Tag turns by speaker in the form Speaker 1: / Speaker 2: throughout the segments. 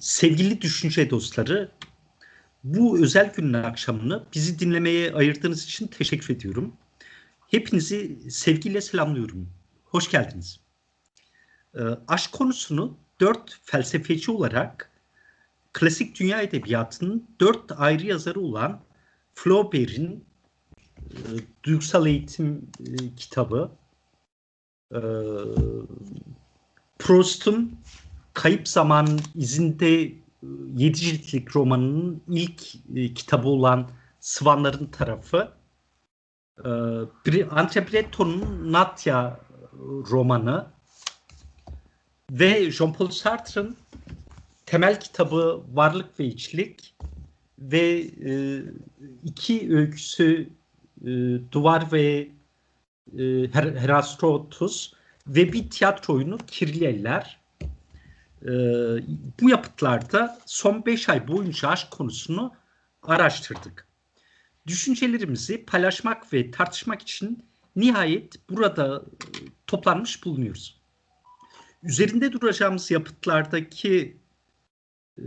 Speaker 1: Sevgili düşünce dostları, bu özel günün akşamını bizi dinlemeye ayırdığınız için teşekkür ediyorum. Hepinizi sevgiyle selamlıyorum. Hoş geldiniz. E, aşk konusunu dört felsefeci olarak klasik dünya edebiyatının dört ayrı yazarı olan Flaubert'in e, Duygusal Eğitim e, kitabı, e, Proust'un Kayıp Zamanın izinde e, yedi ciltlik romanının ilk e, kitabı olan Sıvanların tarafı, e, Andre Breton'un Natya romanı ve Jean-Paul Sartre'ın temel kitabı Varlık ve İçlik ve e, iki öyküsü e, Duvar ve e, Her Herastrotus ve bir tiyatro oyunu Kirliyeller. E, bu yapıtlarda son beş ay boyunca aşk konusunu araştırdık. Düşüncelerimizi paylaşmak ve tartışmak için nihayet burada e, toplanmış bulunuyoruz. Üzerinde duracağımız yapıtlardaki e,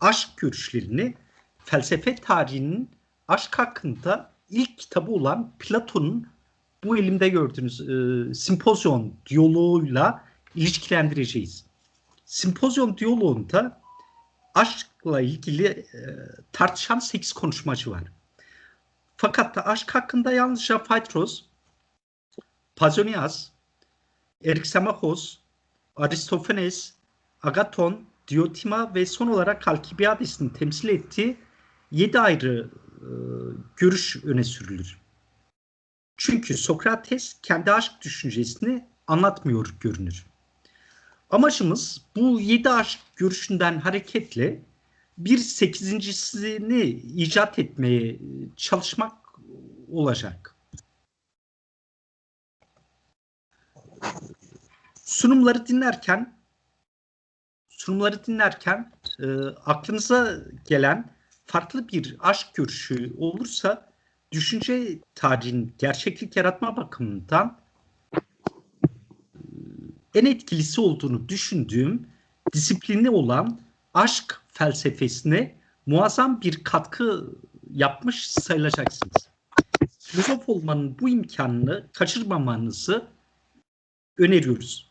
Speaker 1: aşk görüşlerini felsefe tarihinin aşk hakkında ilk kitabı olan Platon'un bu elimde gördüğünüz e, simpozyon diyaloğuyla ilişkilendireceğiz. Simpozyon diyaloğunda aşkla ilgili e, tartışan 8 konuşmacı var. Fakat da aşk hakkında yalnızca Phaedros, Pazonias, Erixamachos, Aristofanes, Agaton, Diotima ve son olarak Alkibiades'in temsil ettiği 7 ayrı e, görüş öne sürülür. Çünkü Sokrates kendi aşk düşüncesini anlatmıyor görünür. Amacımız bu yedi aşk görüşünden hareketle bir sekizincisini icat etmeye çalışmak olacak. Sunumları dinlerken sunumları dinlerken e, aklınıza gelen farklı bir aşk görüşü olursa düşünce tarihinin gerçeklik yaratma bakımından e, en etkilisi olduğunu düşündüğüm disiplini olan aşk felsefesine muazzam bir katkı yapmış sayılacaksınız. Filozof olmanın bu imkanını kaçırmamanızı öneriyoruz.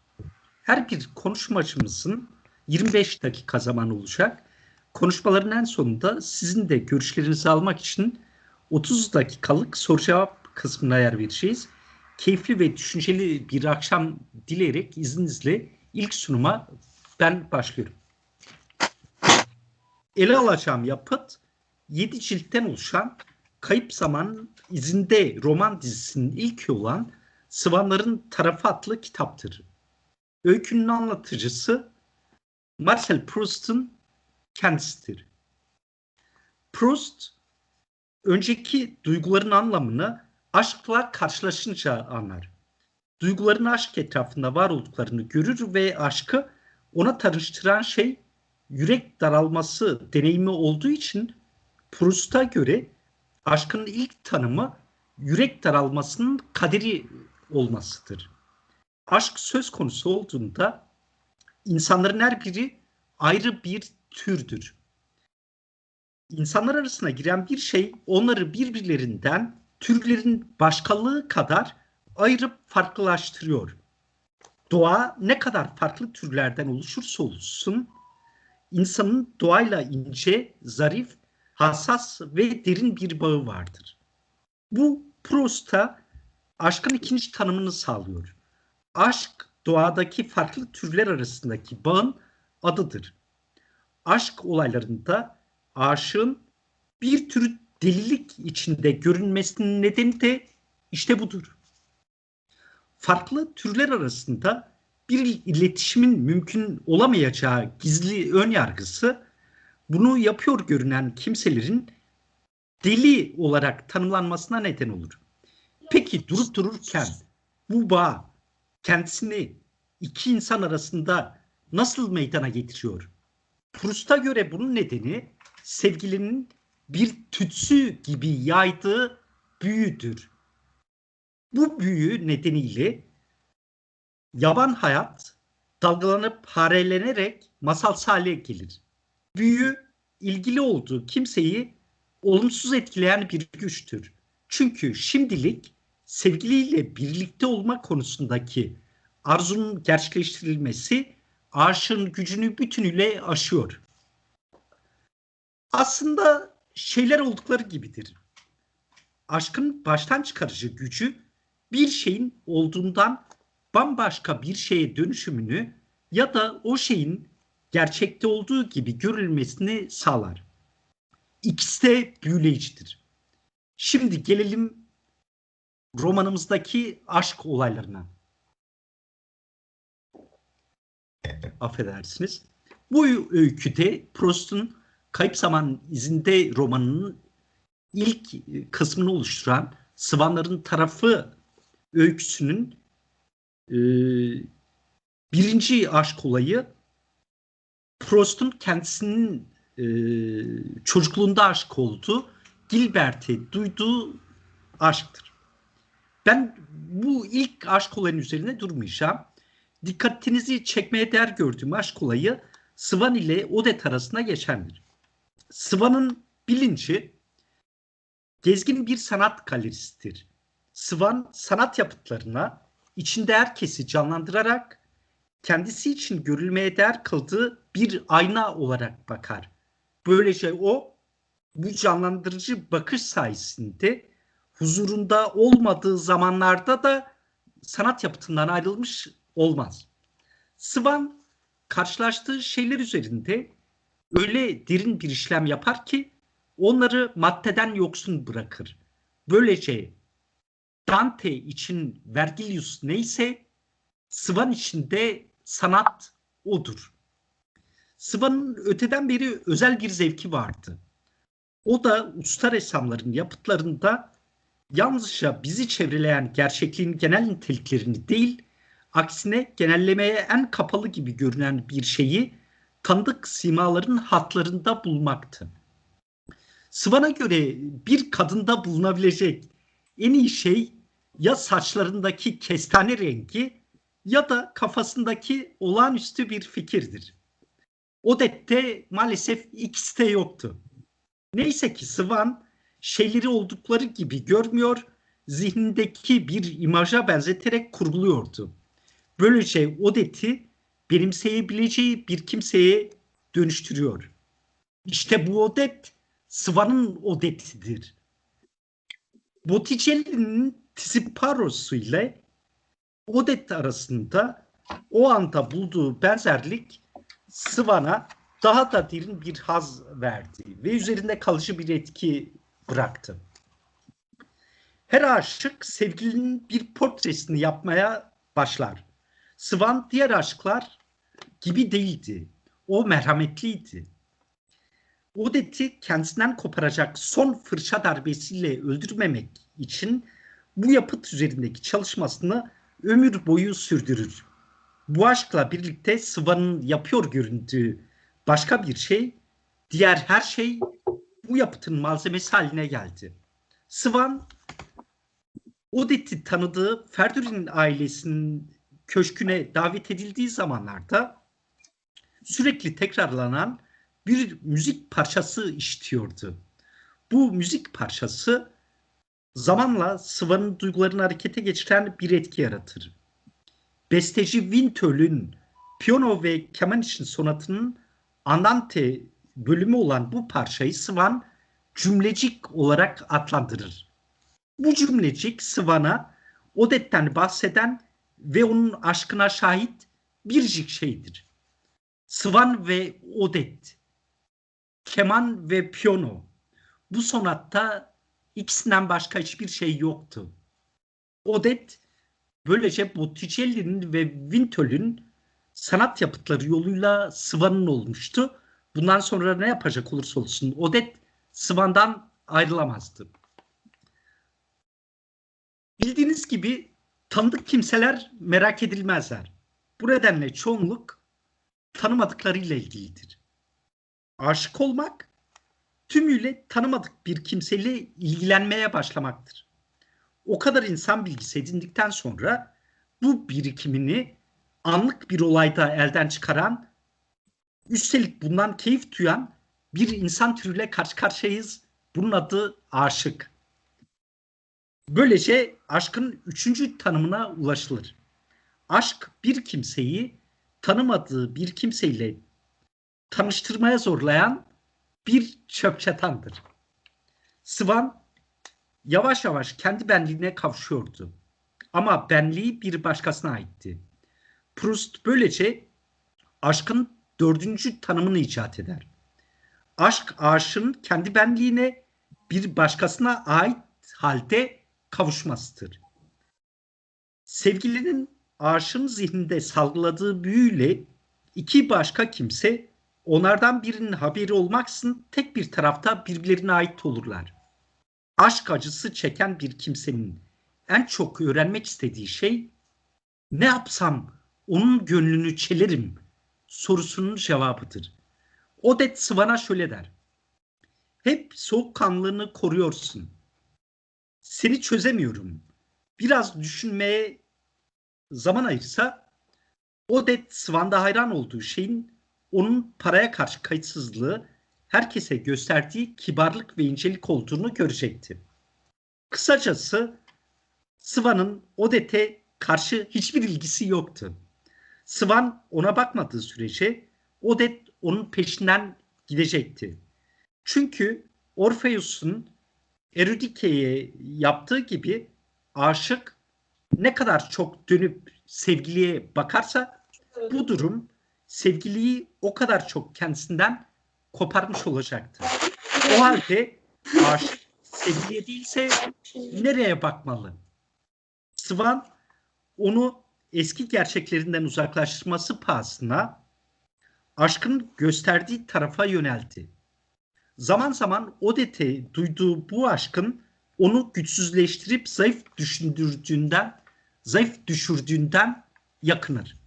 Speaker 1: Her bir konuşmacımızın 25 dakika zaman olacak. Konuşmaların en sonunda sizin de görüşlerinizi almak için 30 dakikalık soru cevap kısmına yer vereceğiz. Keyifli ve düşünceli bir akşam dileyerek izninizle ilk sunuma ben başlıyorum. Ele alacağım yapıt 7 ciltten oluşan Kayıp Zaman izinde roman dizisinin ilki olan Sıvanların Tarafı adlı kitaptır. Öykünün anlatıcısı Marcel Proust'un kendisidir. Proust önceki duyguların anlamını aşkla karşılaşınca anlar. Duyguların aşk etrafında var olduklarını görür ve aşkı ona tanıştıran şey yürek daralması deneyimi olduğu için Proust'a göre aşkın ilk tanımı yürek daralmasının kaderi olmasıdır. Aşk söz konusu olduğunda insanların her biri ayrı bir türdür. İnsanlar arasına giren bir şey onları birbirlerinden türlerin başkalığı kadar ayırıp farklılaştırıyor. Doğa ne kadar farklı türlerden oluşursa olsun insanın doğayla ince, zarif, hassas ve derin bir bağı vardır. Bu Proust'a aşkın ikinci tanımını sağlıyor. Aşk doğadaki farklı türler arasındaki bağın adıdır. Aşk olaylarında aşığın bir tür delilik içinde görünmesinin nedeni de işte budur. Farklı türler arasında bir iletişimin mümkün olamayacağı gizli ön yargısı bunu yapıyor görünen kimselerin deli olarak tanımlanmasına neden olur. Peki durup dururken bu bağ kendisini iki insan arasında nasıl meydana getiriyor? Proust'a göre bunun nedeni sevgilinin bir tütsü gibi yaydığı büyüdür. Bu büyü nedeniyle yaban hayat dalgalanıp harelenerek masal hale gelir. büyü ilgili olduğu kimseyi olumsuz etkileyen bir güçtür. Çünkü şimdilik sevgiliyle birlikte olma konusundaki arzunun gerçekleştirilmesi aşığın gücünü bütünüyle aşıyor. Aslında şeyler oldukları gibidir. Aşkın baştan çıkarıcı gücü bir şeyin olduğundan bambaşka bir şeye dönüşümünü ya da o şeyin gerçekte olduğu gibi görülmesini sağlar. İkisi de büyüleyicidir. Şimdi gelelim romanımızdaki aşk olaylarına. Affedersiniz. Bu öyküde Proust'un Kayıp Zaman izinde romanının ilk kısmını oluşturan Sıvanların tarafı öyküsünün e, birinci aşk olayı Proust'un kendisinin e, çocukluğunda aşık olduğu Gilbert'e duyduğu aşktır. Ben bu ilk aşk olayının üzerine durmayacağım. Dikkatinizi çekmeye değer gördüğüm aşk olayı Svan ile Odet arasında geçendir. Svan'ın bilinci gezgin bir sanat galerisidir. Svan sanat yapıtlarına içinde herkesi canlandırarak kendisi için görülmeye değer kıldığı bir ayna olarak bakar. Böylece o bu canlandırıcı bakış sayesinde huzurunda olmadığı zamanlarda da sanat yapıtından ayrılmış olmaz. Svan karşılaştığı şeyler üzerinde öyle derin bir işlem yapar ki onları maddeden yoksun bırakır. Böylece Dante için Vergilius neyse Svan için de sanat odur. Svan'ın öteden beri özel bir zevki vardı. O da usta ressamların yapıtlarında yalnızca bizi çevreleyen gerçekliğin genel niteliklerini değil, aksine genellemeye en kapalı gibi görünen bir şeyi tanıdık simaların hatlarında bulmaktı. Svan'a göre bir kadında bulunabilecek en iyi şey ya saçlarındaki kestane rengi ya da kafasındaki olağanüstü bir fikirdir. Odette'te maalesef ikisi de yoktu. Neyse ki Svan şeyleri oldukları gibi görmüyor, zihnindeki bir imaja benzeterek kurguluyordu. Böylece Odette'i benimseyebileceği bir kimseye dönüştürüyor. İşte bu Odette Svan'ın Odette'idir. Botticelli'nin Tisiparosu ile Odette arasında o anda bulduğu benzerlik Svan'a daha da derin bir haz verdi ve üzerinde kalıcı bir etki bıraktı. Her aşık sevgilinin bir portresini yapmaya başlar. Svan diğer aşklar gibi değildi. O merhametliydi. Odette'i kendisinden koparacak son fırça darbesiyle öldürmemek için bu yapıt üzerindeki çalışmasını ömür boyu sürdürür. Bu aşkla birlikte Svan'ın yapıyor göründüğü başka bir şey, diğer her şey bu yapıtın malzemesi haline geldi. Svan, Odette'i tanıdığı Ferdinand ailesinin köşküne davet edildiği zamanlarda sürekli tekrarlanan bir müzik parçası işitiyordu. Bu müzik parçası zamanla Svan'ın duygularını harekete geçiren bir etki yaratır. Besteci Wintöl'ün piyano ve keman için sonatının Andante bölümü olan bu parçayı Svan cümlecik olarak adlandırır. Bu cümlecik Svan'a Odette'den bahseden ve onun aşkına şahit biricik şeydir. Svan ve Odette, keman ve piyano. Bu sonatta ikisinden başka hiçbir şey yoktu. Odette böylece Botticelli'nin ve Wintol'ün sanat yapıtları yoluyla Svan'ın olmuştu. Bundan sonra ne yapacak olursa olsun Odette Svan'dan ayrılamazdı. Bildiğiniz gibi tanıdık kimseler merak edilmezler. Bu nedenle çoğunluk tanımadıklarıyla ilgilidir. Aşık olmak tümüyle tanımadık bir kimseyle ilgilenmeye başlamaktır. O kadar insan bilgisi edindikten sonra bu birikimini anlık bir olayda elden çıkaran Üstelik bundan keyif duyan bir insan türüyle karşı karşıyayız. Bunun adı aşık. Böylece aşkın üçüncü tanımına ulaşılır. Aşk bir kimseyi tanımadığı bir kimseyle tanıştırmaya zorlayan bir çöpçatandır. Svan yavaş yavaş kendi benliğine kavuşuyordu. Ama benliği bir başkasına aitti. Proust böylece aşkın dördüncü tanımını icat eder. Aşk aşığın kendi benliğine bir başkasına ait halde kavuşmasıdır. Sevgilinin aşığın zihninde salgıladığı büyüyle iki başka kimse onlardan birinin haberi olmaksın tek bir tarafta birbirlerine ait olurlar. Aşk acısı çeken bir kimsenin en çok öğrenmek istediği şey ne yapsam onun gönlünü çelerim sorusunun cevabıdır. Odet Svan'a şöyle der. Hep soğukkanlılığını koruyorsun. Seni çözemiyorum. Biraz düşünmeye zaman ayırsa Odet Svan'da hayran olduğu şeyin onun paraya karşı kayıtsızlığı herkese gösterdiği kibarlık ve incelik olduğunu görecekti. Kısacası Svan'ın Odet'e karşı hiçbir ilgisi yoktu. Svan ona bakmadığı sürece Odet onun peşinden gidecekti. Çünkü Orpheus'un Euridike'ye yaptığı gibi aşık ne kadar çok dönüp sevgiliye bakarsa bu durum sevgiliyi o kadar çok kendisinden koparmış olacaktı. O halde aşık sevgiliye değilse nereye bakmalı? Svan onu eski gerçeklerinden uzaklaştırması pahasına aşkın gösterdiği tarafa yöneldi. Zaman zaman Odete duyduğu bu aşkın onu güçsüzleştirip zayıf düşündürdüğünden, zayıf düşürdüğünden yakınır.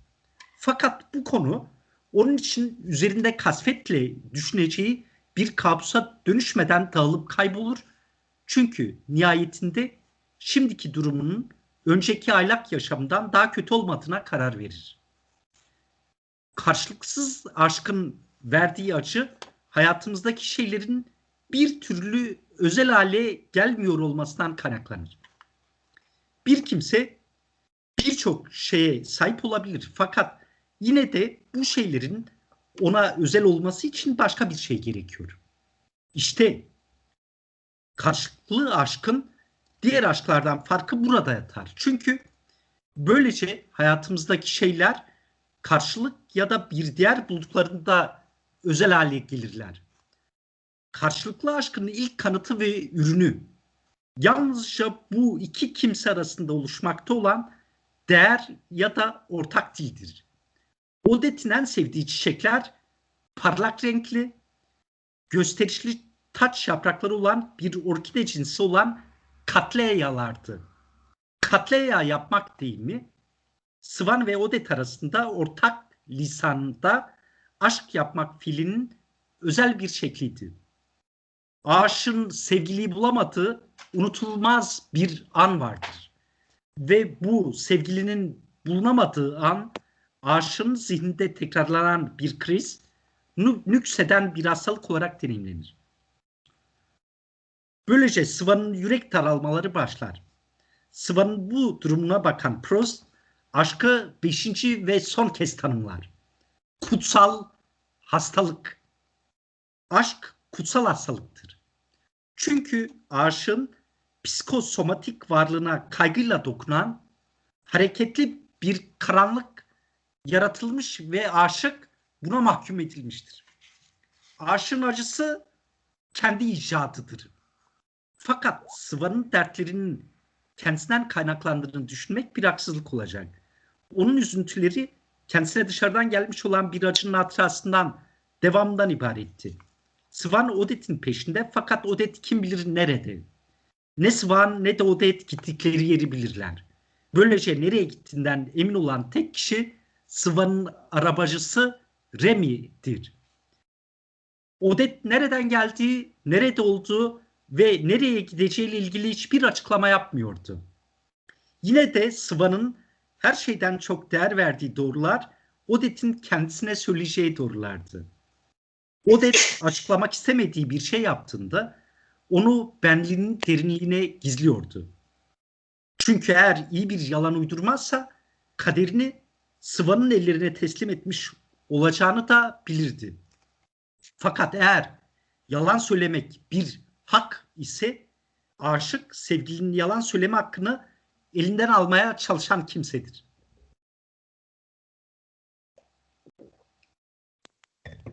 Speaker 1: Fakat bu konu onun için üzerinde kasvetle düşüneceği bir kabusa dönüşmeden dağılıp kaybolur. Çünkü nihayetinde şimdiki durumunun önceki aylak yaşamdan daha kötü olmadığına karar verir. Karşılıksız aşkın verdiği acı hayatımızdaki şeylerin bir türlü özel hale gelmiyor olmasından kaynaklanır. Bir kimse birçok şeye sahip olabilir fakat yine de bu şeylerin ona özel olması için başka bir şey gerekiyor. İşte karşılıklı aşkın diğer aşklardan farkı burada yatar. Çünkü böylece hayatımızdaki şeyler karşılık ya da bir diğer bulduklarında özel hale gelirler. Karşılıklı aşkın ilk kanıtı ve ürünü yalnızca bu iki kimse arasında oluşmakta olan değer ya da ortak dildir. Odette'in en sevdiği çiçekler parlak renkli, gösterişli taç yaprakları olan bir orkide cinsi olan katleyalardı. Katleya yapmak değil mi? Svan ve Odet arasında ortak lisanda aşk yapmak fiilinin özel bir şekliydi. Aşığın sevgiliyi bulamadığı unutulmaz bir an vardır. Ve bu sevgilinin bulunamadığı an aşığın zihninde tekrarlanan bir kriz, nükseden bir hastalık olarak deneyimlenir. Böylece Sıvan'ın yürek daralmaları başlar. Sıvan'ın bu durumuna bakan Prost, aşkı beşinci ve son kez tanımlar. Kutsal hastalık. Aşk kutsal hastalıktır. Çünkü aşığın psikosomatik varlığına kaygıyla dokunan hareketli bir karanlık yaratılmış ve aşık buna mahkum edilmiştir. Aşığın acısı kendi icadıdır. Fakat Sıvan'ın dertlerinin kendisinden kaynaklandığını düşünmek bir haksızlık olacak. Onun üzüntüleri kendisine dışarıdan gelmiş olan bir acının hatırasından devamından ibaretti. Sıvan Odet'in peşinde fakat Odet kim bilir nerede. Ne Sıvan ne de Odet gittikleri yeri bilirler. Böylece nereye gittiğinden emin olan tek kişi Sıvan'ın arabacısı Remi'dir. Odet nereden geldiği, nerede olduğu ve nereye gideceğiyle ilgili hiçbir açıklama yapmıyordu. Yine de Sıva'nın her şeyden çok değer verdiği doğrular Odette'in kendisine söyleyeceği doğrulardı. Odette açıklamak istemediği bir şey yaptığında onu benliğinin derinliğine gizliyordu. Çünkü eğer iyi bir yalan uydurmazsa kaderini Sıvan'ın ellerine teslim etmiş olacağını da bilirdi. Fakat eğer yalan söylemek bir hak ise aşık sevgilinin yalan söyleme hakkını elinden almaya çalışan kimsedir.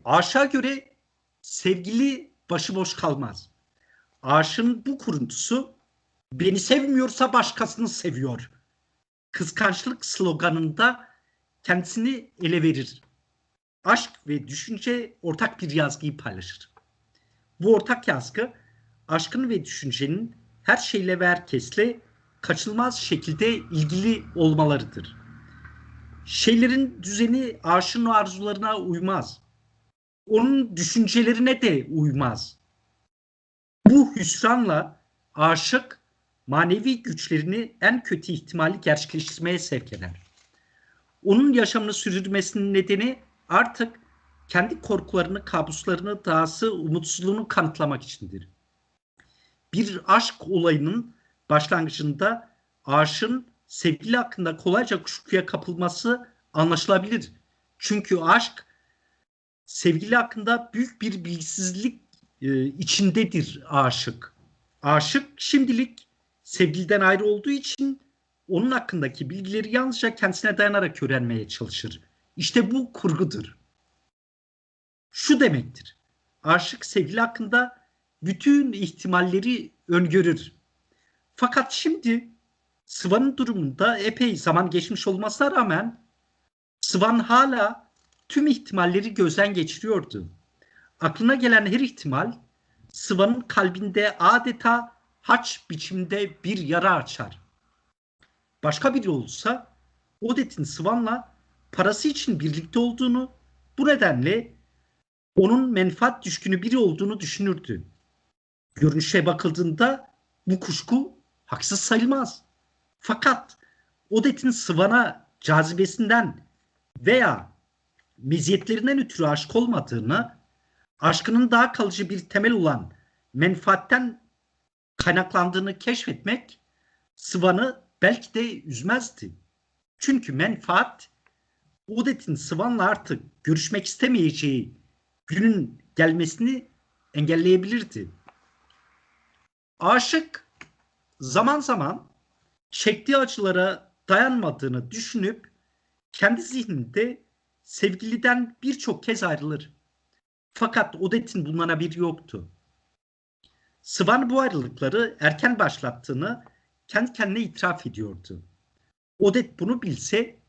Speaker 1: Aşağı göre sevgili başıboş kalmaz. Aşığın bu kuruntusu beni sevmiyorsa başkasını seviyor. Kıskançlık sloganında kendisini ele verir. Aşk ve düşünce ortak bir yazgıyı paylaşır. Bu ortak yazgı aşkın ve düşüncenin her şeyle ve herkesle kaçınılmaz şekilde ilgili olmalarıdır. Şeylerin düzeni aşığın arzularına uymaz. Onun düşüncelerine de uymaz. Bu hüsranla aşık manevi güçlerini en kötü ihtimali gerçekleştirmeye sevk eder. Onun yaşamını sürdürmesinin nedeni artık kendi korkularını, kabuslarını, dahası umutsuzluğunu kanıtlamak içindir. Bir aşk olayının başlangıcında aşığın sevgili hakkında kolayca kuşkuya kapılması anlaşılabilir. Çünkü aşk sevgili hakkında büyük bir bilgisizlik e, içindedir aşık. Aşık şimdilik sevgiliden ayrı olduğu için onun hakkındaki bilgileri yalnızca kendisine dayanarak öğrenmeye çalışır. İşte bu kurgudur. Şu demektir. Aşık sevgili hakkında bütün ihtimalleri öngörür. Fakat şimdi Sıvan'ın durumunda epey zaman geçmiş olmasına rağmen Sıvan hala tüm ihtimalleri gözden geçiriyordu. Aklına gelen her ihtimal Sıvan'ın kalbinde adeta haç biçimde bir yara açar. Başka biri olsa Odette'in Sıvan'la parası için birlikte olduğunu, bu nedenle onun menfaat düşkünü biri olduğunu düşünürdü. Görünüşe bakıldığında bu kuşku haksız sayılmaz. Fakat Odette'in Sıvan'a cazibesinden veya meziyetlerinden ötürü aşık olmadığını, aşkının daha kalıcı bir temel olan menfaatten kaynaklandığını keşfetmek Sıvan'ı belki de üzmezdi. Çünkü menfaat Odette'in Sıvan'la artık görüşmek istemeyeceği günün gelmesini engelleyebilirdi. Aşık zaman zaman çektiği acılara dayanmadığını düşünüp kendi zihninde sevgiliden birçok kez ayrılır. Fakat Odette'in bundan haberi yoktu. Sıvan bu ayrılıkları erken başlattığını kendi kendine itiraf ediyordu. Odette bunu bilse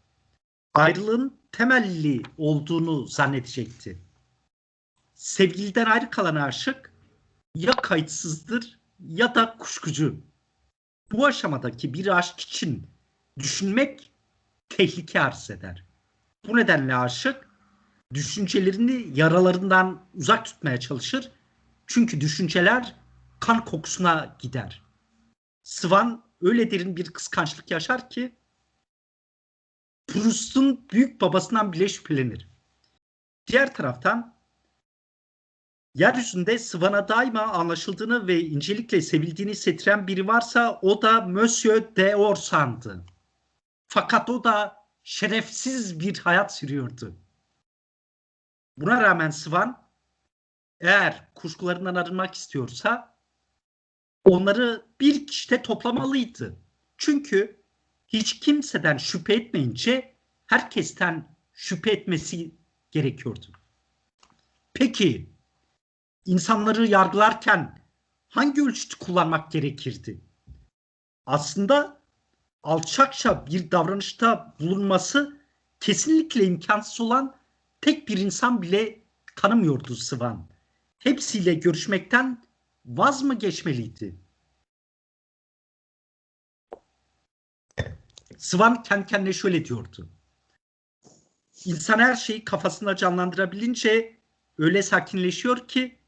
Speaker 1: ayrılığın temelli olduğunu zannedecekti. Sevgiliden ayrı kalan aşık ya kayıtsızdır ya da kuşkucu. Bu aşamadaki bir aşk için düşünmek tehlike arz eder. Bu nedenle aşık düşüncelerini yaralarından uzak tutmaya çalışır. Çünkü düşünceler kan kokusuna gider. Svan öyle derin bir kıskançlık yaşar ki Proust'un büyük babasından bile şüphelenir. Diğer taraftan yeryüzünde Svan'a daima anlaşıldığını ve incelikle sevildiğini hissettiren biri varsa o da Monsieur de Orsand'ı. Fakat o da şerefsiz bir hayat sürüyordu. Buna rağmen Svan eğer kuşkularından arınmak istiyorsa onları bir kişide toplamalıydı. Çünkü hiç kimseden şüphe etmeyince herkesten şüphe etmesi gerekiyordu. Peki insanları yargılarken hangi ölçütü kullanmak gerekirdi? Aslında alçakça bir davranışta bulunması kesinlikle imkansız olan tek bir insan bile tanımıyordu Sıvan. Hepsiyle görüşmekten vaz mı geçmeliydi? Sıvan kendi kendine şöyle diyordu. İnsan her şeyi kafasında canlandırabilince öyle sakinleşiyor ki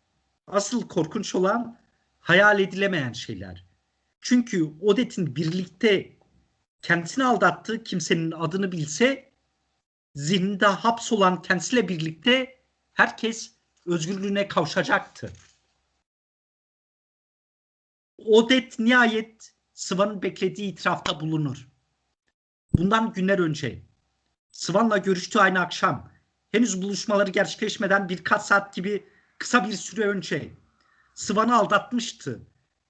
Speaker 1: asıl korkunç olan hayal edilemeyen şeyler. Çünkü Odette'in birlikte kendisini aldattığı kimsenin adını bilse zihninde hapsolan kendisiyle birlikte herkes özgürlüğüne kavuşacaktı. Odet nihayet Sıvan'ın beklediği itirafta bulunur. Bundan günler önce Sıvan'la görüştüğü aynı akşam henüz buluşmaları gerçekleşmeden birkaç saat gibi kısa bir süre önce Sıvan'ı aldatmıştı.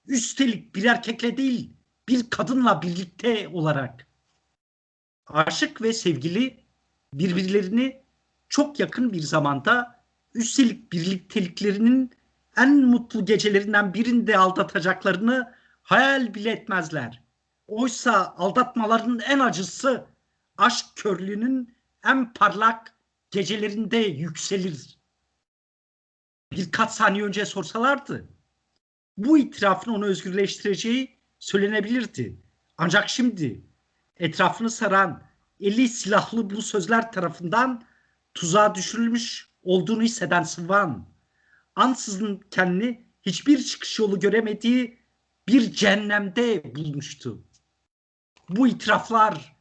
Speaker 1: Üstelik bir erkekle değil bir kadınla birlikte olarak. Aşık ve sevgili birbirlerini çok yakın bir zamanda üstelik birlikteliklerinin en mutlu gecelerinden birinde aldatacaklarını hayal bile etmezler. Oysa aldatmaların en acısı aşk körlüğünün en parlak gecelerinde yükselir. Birkaç saniye önce sorsalardı bu itirafın onu özgürleştireceği söylenebilirdi. Ancak şimdi etrafını saran eli silahlı bu sözler tarafından tuzağa düşürülmüş olduğunu hisseden Sıvan, ansızın kendini hiçbir çıkış yolu göremediği bir cehennemde bulmuştu. Bu itiraflar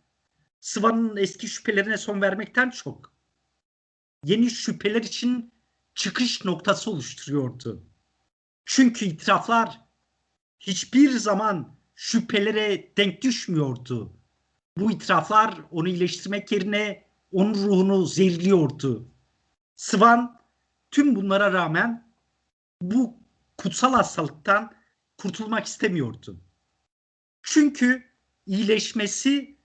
Speaker 1: Sıvan'ın eski şüphelerine son vermekten çok yeni şüpheler için çıkış noktası oluşturuyordu. Çünkü itiraflar hiçbir zaman şüphelere denk düşmüyordu. Bu itiraflar onu iyileştirmek yerine onun ruhunu zehirliyordu. Sıvan tüm bunlara rağmen bu kutsal hastalıktan kurtulmak istemiyordu. Çünkü iyileşmesi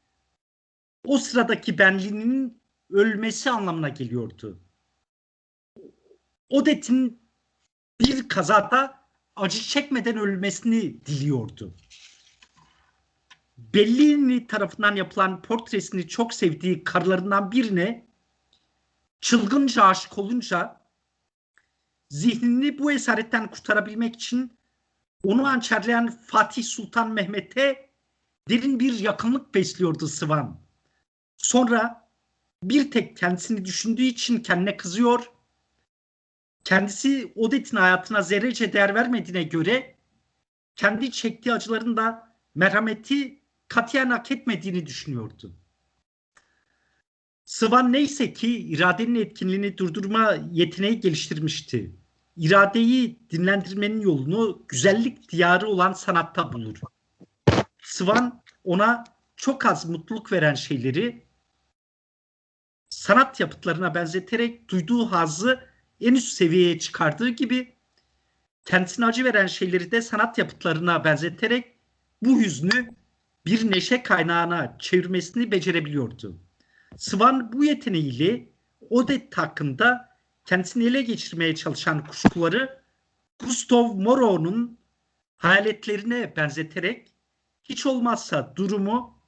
Speaker 1: o sıradaki benliğinin ölmesi anlamına geliyordu. Odet'in bir kazada acı çekmeden ölmesini diliyordu. Bellini tarafından yapılan portresini çok sevdiği karılarından birine çılgınca aşık olunca zihnini bu esaretten kurtarabilmek için onu hançerleyen Fatih Sultan Mehmet'e derin bir yakınlık besliyordu Sıvan. Sonra bir tek kendisini düşündüğü için kendine kızıyor. Kendisi Odet'in hayatına zerrece değer vermediğine göre kendi çektiği acıların da merhameti katiyen hak etmediğini düşünüyordu. Sıvan neyse ki iradenin etkinliğini durdurma yeteneği geliştirmişti. İradeyi dinlendirmenin yolunu güzellik diyarı olan sanatta bulur. Sıvan ona çok az mutluluk veren şeyleri sanat yapıtlarına benzeterek duyduğu hazzı en üst seviyeye çıkardığı gibi kendisine acı veren şeyleri de sanat yapıtlarına benzeterek bu hüznü bir neşe kaynağına çevirmesini becerebiliyordu. Swan bu yeteneğiyle Odette hakkında kendisini ele geçirmeye çalışan kuşkuları Gustav Moreau'nun hayaletlerine benzeterek hiç olmazsa durumu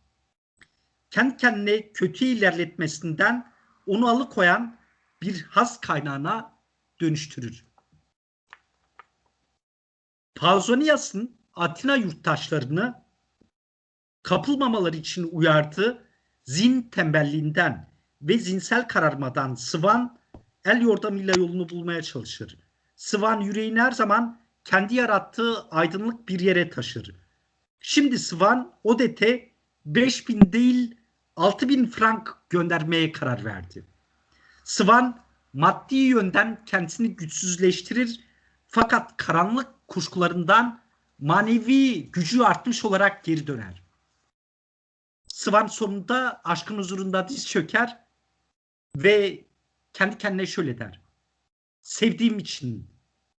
Speaker 1: kendi kendine kötü ilerletmesinden onu alıkoyan bir haz kaynağına dönüştürür. Pausanias'ın Atina yurttaşlarını kapılmamaları için uyardığı zin tembelliğinden ve zinsel kararmadan Sıvan el yordamıyla yolunu bulmaya çalışır. Sıvan yüreğini her zaman kendi yarattığı aydınlık bir yere taşır. Şimdi Sıvan Odet'e 5000 değil 6000 frank göndermeye karar verdi. Sıvan maddi yönden kendisini güçsüzleştirir fakat karanlık kuşkularından manevi gücü artmış olarak geri döner. Sıvan sonunda aşkın huzurunda diz çöker ve kendi kendine şöyle der. Sevdiğim için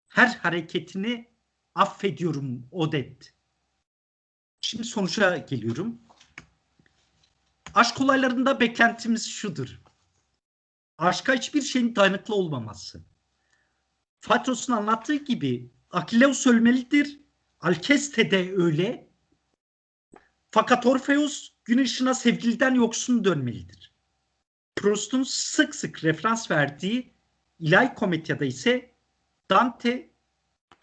Speaker 1: her hareketini affediyorum Odet. Şimdi sonuca geliyorum. Aşk olaylarında beklentimiz şudur. Aşka hiçbir şeyin dayanıklı olmaması. Fatros'un anlattığı gibi Akileus ölmelidir. Alkeste de öyle. Fakat Orpheus gün ışığına sevgiliden yoksun dönmelidir. Proust'un sık sık referans verdiği İlahi Komedya'da ise Dante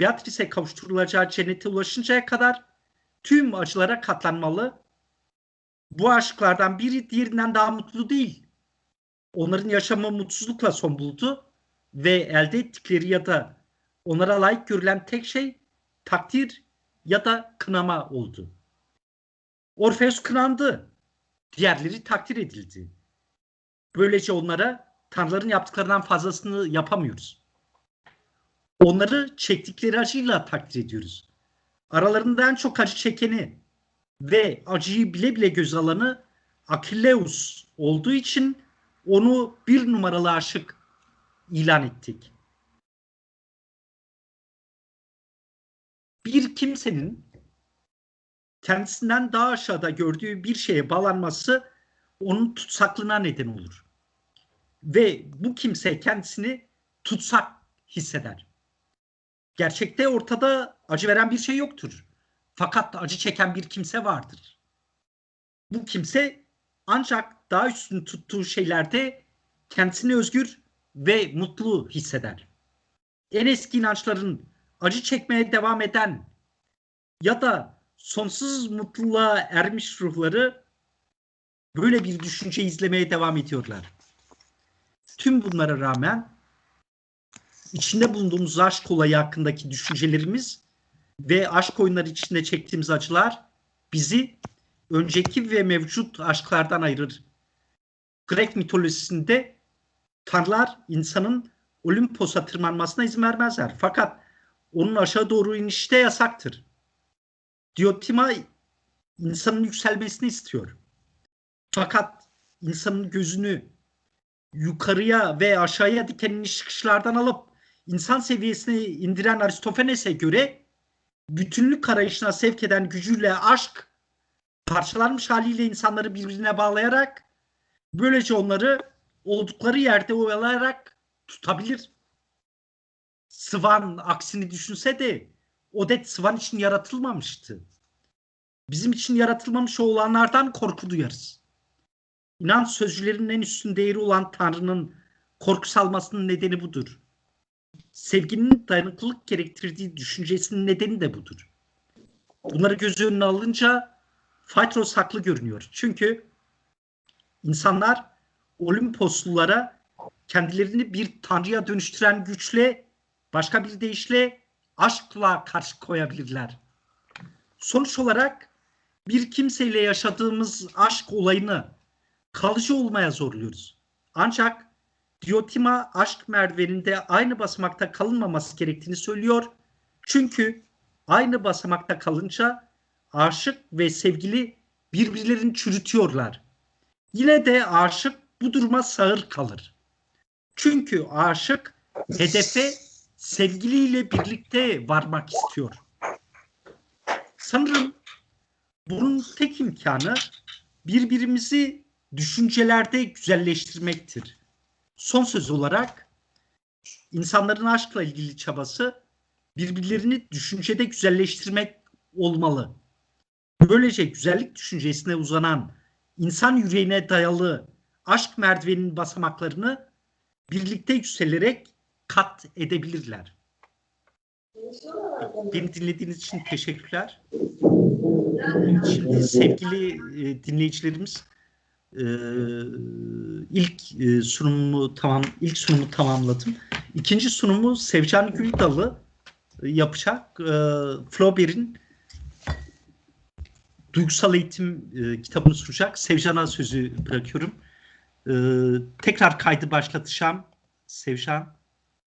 Speaker 1: Beatrice'e kavuşturulacağı cennete ulaşıncaya kadar tüm acılara katlanmalı bu aşklardan biri diğerinden daha mutlu değil. Onların yaşamı mutsuzlukla son buldu ve elde ettikleri ya da onlara layık görülen tek şey takdir ya da kınama oldu. Orfeus kınandı. Diğerleri takdir edildi. Böylece onlara tanrıların yaptıklarından fazlasını yapamıyoruz. Onları çektikleri acıyla takdir ediyoruz. Aralarında en çok acı çekeni ve acıyı bile bile göz alanı Akilleus olduğu için onu bir numaralı aşık ilan ettik. Bir kimsenin kendisinden daha aşağıda gördüğü bir şeye bağlanması onun tutsaklığına neden olur. Ve bu kimse kendisini tutsak hisseder. Gerçekte ortada acı veren bir şey yoktur. Fakat acı çeken bir kimse vardır. Bu kimse ancak daha üstün tuttuğu şeylerde kendisini özgür ve mutlu hisseder. En eski inançların acı çekmeye devam eden ya da sonsuz mutluluğa ermiş ruhları böyle bir düşünce izlemeye devam ediyorlar. Tüm bunlara rağmen içinde bulunduğumuz aşk olayı hakkındaki düşüncelerimiz ve aşk oyunları içinde çektiğimiz acılar bizi önceki ve mevcut aşklardan ayırır. Grek mitolojisinde tanrılar insanın Olimpos'a tırmanmasına izin vermezler. Fakat onun aşağı doğru inişte yasaktır. Diotima insanın yükselmesini istiyor. Fakat insanın gözünü yukarıya ve aşağıya diken çıkışlardan alıp insan seviyesine indiren Aristofanes'e göre bütünlük arayışına sevk eden gücüyle aşk parçalanmış haliyle insanları birbirine bağlayarak böylece onları oldukları yerde oyalayarak tutabilir. Sıvan aksini düşünse de Odet Sıvan için yaratılmamıştı. Bizim için yaratılmamış olanlardan korku duyarız. İnanç sözcülerinin en üstün değeri olan Tanrı'nın korku salmasının nedeni budur. Sevginin dayanıklılık gerektirdiği düşüncesinin nedeni de budur. Bunları göz önüne alınca Phaedros haklı görünüyor. Çünkü insanlar Olimposlulara kendilerini bir tanrıya dönüştüren güçle, başka bir deyişle aşkla karşı koyabilirler. Sonuç olarak bir kimseyle yaşadığımız aşk olayını kalıcı olmaya zorluyoruz. Ancak Diotima aşk merdiveninde aynı basamakta kalınmaması gerektiğini söylüyor. Çünkü aynı basamakta kalınca aşık ve sevgili birbirlerini çürütüyorlar. Yine de aşık bu duruma sağır kalır. Çünkü aşık hedefe sevgiliyle birlikte varmak istiyor. Sanırım bunun tek imkanı birbirimizi düşüncelerde güzelleştirmektir. Son söz olarak insanların aşkla ilgili çabası birbirlerini düşüncede güzelleştirmek olmalı. Böylece güzellik düşüncesine uzanan insan yüreğine dayalı aşk merdiveninin basamaklarını birlikte yükselerek kat edebilirler. Beni dinlediğiniz için teşekkürler. Şimdi sevgili e, dinleyicilerimiz e, ilk e, sunumumu tamam ilk sunumu tamamladım. İkinci sunumu Sevcan Güldalı yapacak. Flaubert'in Duygusal Eğitim e, kitabını sunacak. Sevcan'a sözü bırakıyorum. E, tekrar kaydı başlatacağım. Sevcan.